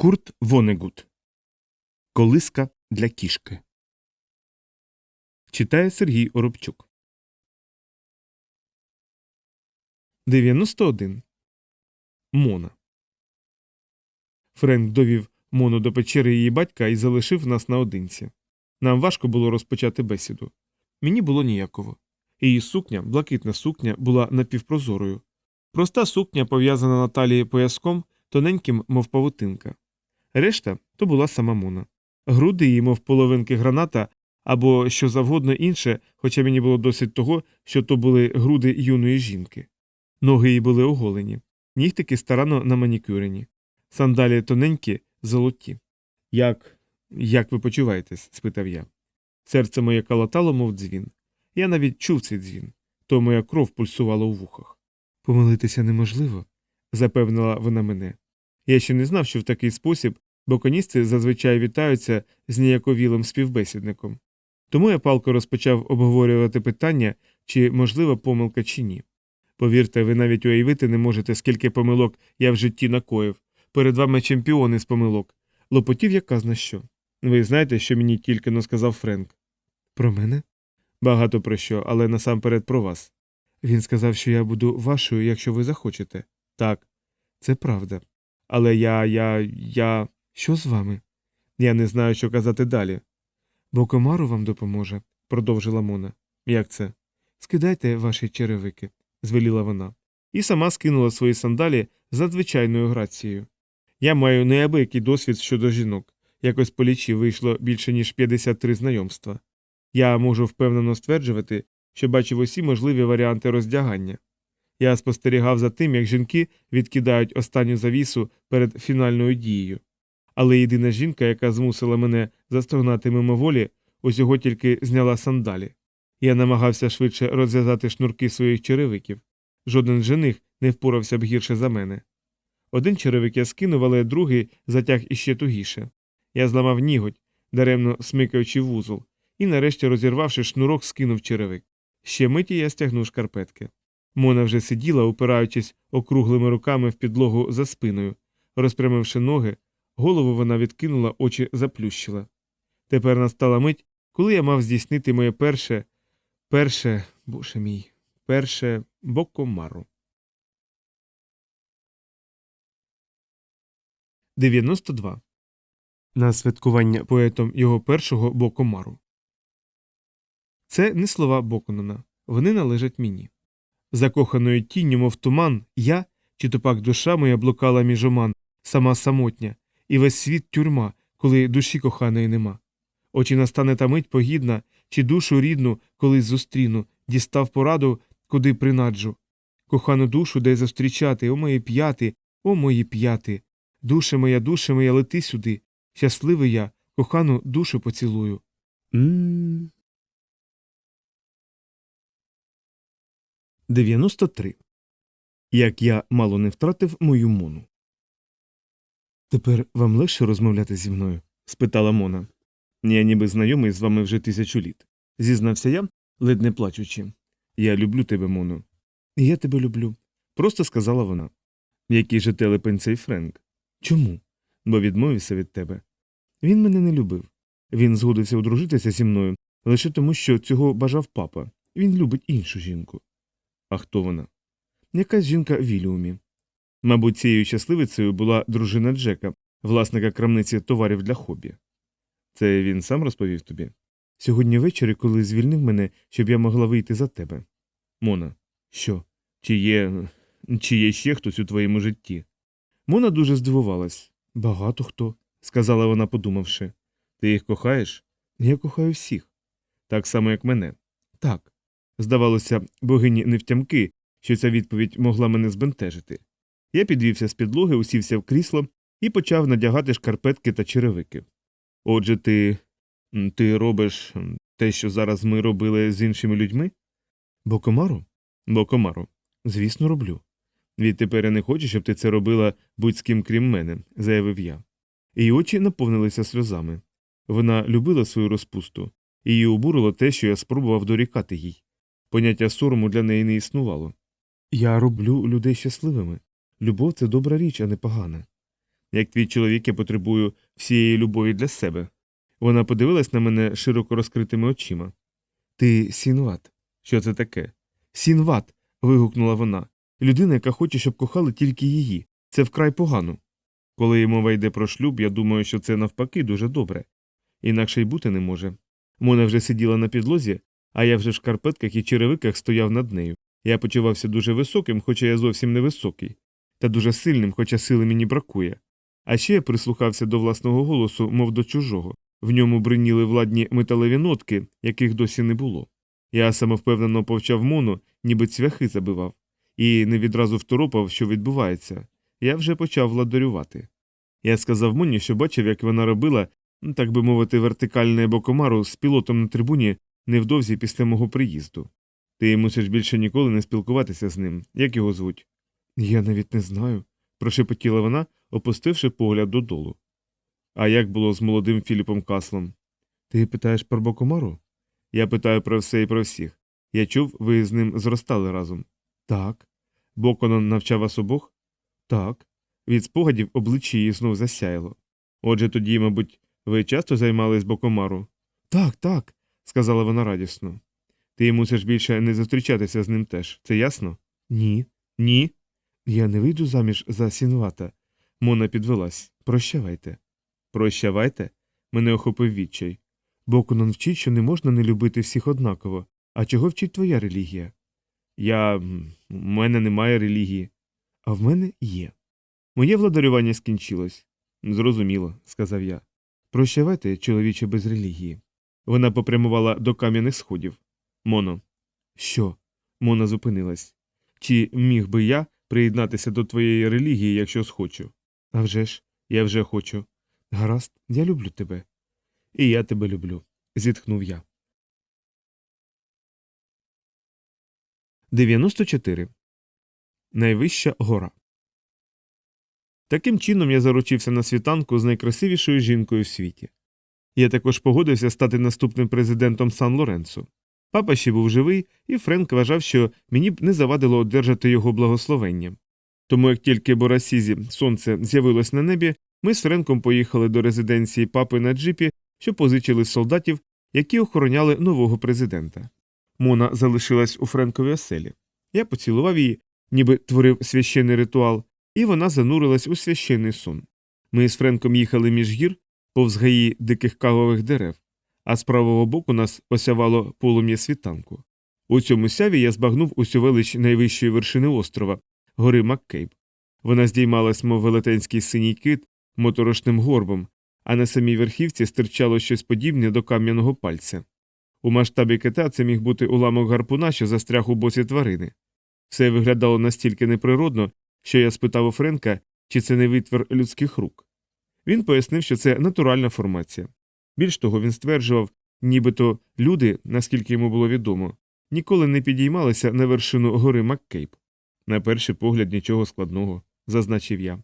Курт Вонегут. Колиска для кішки. Читає Сергій Оробчук. 91. Мона. Френк довів Мону до печери її батька і залишив нас наодинці. Нам важко було розпочати бесіду. Мені було ніяково. Її сукня, блакитна сукня, була напівпрозорою. Проста сукня, пов'язана на талії пояском, тоненьким, мов павутинка. Решта то була сама Мона. Груди її, мов половинки граната або що завгодно інше, хоча мені було досить того, що то були груди юної жінки. Ноги її були оголені, нігтики старанно наманікюрені, сандалі тоненькі, золоті. Як. як ви почуваєтесь? спитав я. Серце моє калатало, мов дзвін. Я навіть чув цей дзвін, то моя кров пульсувала у вухах. Помилитися неможливо, запевнила вона мене. Я ще не знав, що в такий спосіб боконісти зазвичай вітаються з ніяковілим співбесідником. Тому я палко розпочав обговорювати питання, чи можлива помилка чи ні. Повірте, ви навіть уявити не можете, скільки помилок я в житті накоїв. Перед вами чемпіони з помилок. Лопотів я казна що. Ви знаєте, що мені тільки но сказав Френк. Про мене? Багато про що, але насамперед про вас. Він сказав, що я буду вашою, якщо ви захочете. Так, це правда. Але я, я, я. Що з вами? Я не знаю, що казати далі. Бо комару вам допоможе, продовжила Мона. Як це? Скидайте ваші черевики, звеліла вона, і сама скинула свої сандалі з надзвичайною грацією. Я маю неабиякий досвід щодо жінок. Якось по лічі вийшло більше ніж 53 знайомства. Я можу впевнено стверджувати, що бачив усі можливі варіанти роздягання. Я спостерігав за тим, як жінки відкидають останню завісу перед фінальною дією. Але єдина жінка, яка змусила мене застогнати мимоволі, усього тільки зняла сандалі. Я намагався швидше розв'язати шнурки своїх черевиків. Жоден жених не впорався б гірше за мене. Один черевик я скинув, але другий затяг іще тугіше. Я зламав ніготь, даремно смикаючи вузол, і, нарешті, розірвавши шнурок, скинув черевик. Ще миті я стягнув шкарпетки. Мона вже сиділа, упираючись округлими руками в підлогу за спиною. Розпрямивши ноги, голову вона відкинула, очі заплющила. Тепер настала мить, коли я мав здійснити моє перше, перше, боже мій, перше бокомару. 92. На святкування поетом його першого бокомару. Це не слова Боконона. Вони належать мені. Закоханою тінню, мов туман, я, чи то пак душа моя блукала між оман, сама самотня, і весь світ тюрма, коли душі коханої нема. Очі настане та мить погідна, чи душу рідну, колись зустріну, дістав пораду, куди принаджу. Кохану душу де зустрічати, о мої п'яти, о мої п'яти. Душе моя, душе моя, лети сюди. Щасливий я, кохану душу поцілую. 93. Як я мало не втратив мою мону. Тепер вам легше розмовляти зі мною? спитала Мона. Я ніби знайомий з вами вже тисячу літ. Зізнався я, ледь не плачучи. Я люблю тебе, Моно. Я тебе люблю. Просто сказала вона. Який же телепень цей Френк? Чому? Бо відмовився від тебе. Він мене не любив. Він згодився одружитися зі мною лише тому, що цього бажав папа. Він любить іншу жінку. А хто вона? Якась жінка в Віліумі. Мабуть, цією щасливицею була дружина Джека, власника крамниці товарів для хобі. Це він сам розповів тобі? Сьогодні ввечері, коли звільнив мене, щоб я могла вийти за тебе. Мона, що? Чи є. чи є ще хтось у твоєму житті? Мона дуже здивувалась. Багато хто, сказала вона, подумавши. Ти їх кохаєш? Я кохаю всіх. Так само, як мене. Так. Здавалося, богині невтямки, що ця відповідь могла мене збентежити. Я підвівся з підлоги, усівся в крісло і почав надягати шкарпетки та черевики. Отже, ти. ти робиш те, що зараз ми робили з іншими людьми? Бокомару? Бокомару. Звісно, роблю. Відтепер я не хочу, щоб ти це робила будь з ким крім мене, заявив я. Її очі наповнилися сльозами. Вона любила свою розпусту, її обурило те, що я спробував дорікати їй. Поняття сорому для неї не існувало. Я роблю людей щасливими. Любов це добра річ, а не погана. Як твій чоловік, я потребую всієї любові для себе. Вона подивилась на мене широко розкритими очима. Ти сінват. Що це таке? Сінват. вигукнула вона. Людина, яка хоче, щоб кохали тільки її. Це вкрай погано. Коли мова йде про шлюб, я думаю, що це навпаки дуже добре. Інакше й бути не може. Мона вже сиділа на підлозі, а я вже в шкарпетках і черевиках стояв над нею. Я почувався дуже високим, хоча я зовсім не високий, та дуже сильним, хоча сили мені бракує. А ще я прислухався до власного голосу, мов до чужого. В ньому бриніли владні металеві нотки, яких досі не було. Я самовпевнено повчав мону, ніби цвяхи забивав, і не відразу второпав, що відбувається. Я вже почав владарювати. Я сказав Моні, що бачив, як вона робила, так би мовити, вертикальне бокомару з пілотом на трибуні невдовзі після мого приїзду. Ти мусиш більше ніколи не спілкуватися з ним. Як його звуть? Я навіть не знаю, прошепотіла вона, опустивши погляд додолу. А як було з молодим Філіпом Каслом? Ти питаєш про бокомару? Я питаю про все і про всіх. Я чув, ви з ним зростали разом. Так. Боконон навчав вас обох? Так. Від спогадів обличчя її знов засяяло. Отже, тоді, мабуть, ви часто займались бокомару? Так, так, сказала вона радісно. Ти мусиш більше не зустрічатися з ним теж, це ясно? Ні. Ні. Я не вийду заміж за сінвата. Мона підвелась. Прощавайте. Прощавайте? Мене охопив відчай. Боконон вчить, що не можна не любити всіх однаково. А чого вчить твоя релігія? Я. у мене немає релігії. А в мене є. Моє владарювання скінчилось. Зрозуміло, сказав я. Прощавайте, чоловіче без релігії. Вона попрямувала до кам'яних сходів. Моно. Що? Мона зупинилась. Чи міг би я приєднатися до твоєї релігії, якщо схочу? «А вже ж, я вже хочу. Гаразд, я люблю тебе. І я тебе люблю, зітхнув я. 94. Найвища гора. Таким чином я заручився на світанку з найкрасивішою жінкою в світі. Я також погодився стати наступним президентом Сан Лоренцо. Папа ще був живий, і Френк вважав, що мені б не завадило одержати його благословення. Тому як тільки Борасізі сонце з'явилось на небі, ми з Френком поїхали до резиденції папи на джипі, що позичили солдатів, які охороняли нового президента. Мона залишилась у Френковій оселі. Я поцілував її, ніби творив священний ритуал, і вона занурилась у священний сон. Ми з Френком їхали між гір, повз гаї диких кавових дерев, а з правого боку нас осявало полум'я світанку. У цьому сяві я збагнув усю велич найвищої вершини острова, гори Маккейб. Вона здіймалась, мов велетенський синій кит, моторошним горбом, а на самій верхівці стирчало щось подібне до кам'яного пальця. У масштабі кита це міг бути уламок гарпуна, що застряг у боці тварини. Все виглядало настільки неприродно, що я спитав у Френка, чи це не витвір людських рук. Він пояснив, що це натуральна формація. Більш того, він стверджував, нібито люди, наскільки йому було відомо, ніколи не підіймалися на вершину гори Маккейб. На перший погляд нічого складного, зазначив я.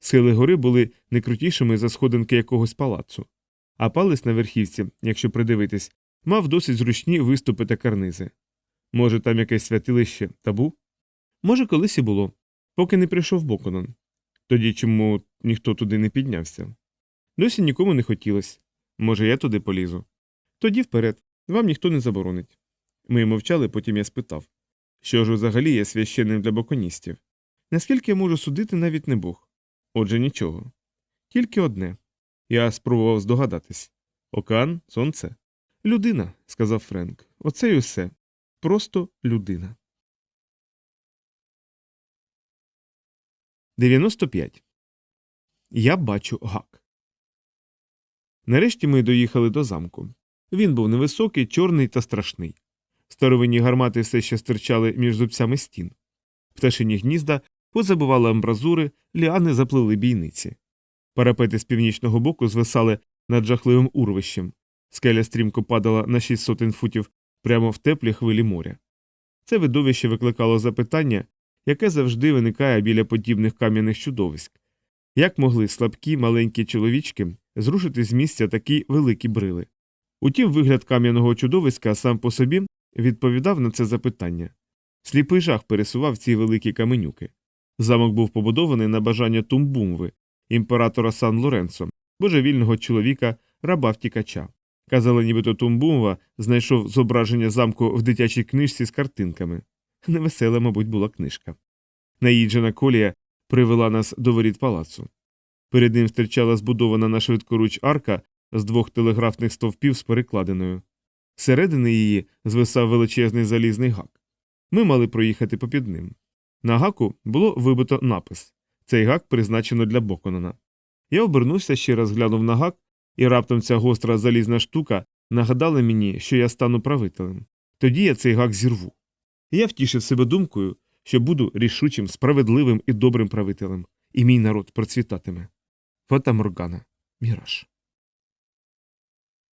Схили гори були не крутішими за сходинки якогось палацу, а палець на верхівці, якщо придивитись, мав досить зручні виступи та карнизи. Може, там якесь святилище табу? Може, колись і було, поки не прийшов Боконон. Тоді чому ніхто туди не піднявся? Досі нікому не хотілося. Може, я туди полізу. Тоді вперед, вам ніхто не заборонить. Ми мовчали, потім я спитав що ж взагалі є священним для боконістів? Наскільки я можу судити, навіть не Бог. Отже, нічого. Тільки одне. Я спробував здогадатись океан, сонце. Людина, сказав Френк. Оце й усе. Просто людина. 95. Я бачу гак. Нарешті ми доїхали до замку. Він був невисокий, чорний та страшний. Старовинні гармати все ще стирчали між зубцями стін. Пташині гнізда позабували амбразури, ліани заплили бійниці. Парапети з північного боку звисали над жахливим урвищем. Скеля стрімко падала на шість сотень футів прямо в теплі хвилі моря. Це видовище викликало запитання, яке завжди виникає біля подібних кам'яних чудовиськ. Як могли слабкі маленькі чоловічки зрушити з місця такі великі брили? Утім, вигляд кам'яного чудовиська сам по собі відповідав на це запитання. Сліпий жах пересував ці великі каменюки. Замок був побудований на бажання тумбумви, імператора Сан Лоренцо, божевільного чоловіка, раба втікача. Казали, нібито Тумбумова знайшов зображення замку в дитячій книжці з картинками. Невесела, мабуть, була книжка. Наїджена колія привела нас до воріт палацу. Перед ним стирчала збудована на швидкоруч арка з двох телеграфних стовпів з перекладиною. Зсередини її звисав величезний залізний гак. Ми мали проїхати попід ним. На гаку було вибито напис цей гак призначено для Боконана. Я обернувся, ще раз глянув на гак, і раптом ця гостра залізна штука нагадала мені, що я стану правителем. Тоді я цей гак зірву. Я втішив себе думкою, що буду рішучим, справедливим і добрим правителем, і мій народ процвітатиме. Фата Моргана. Міраж.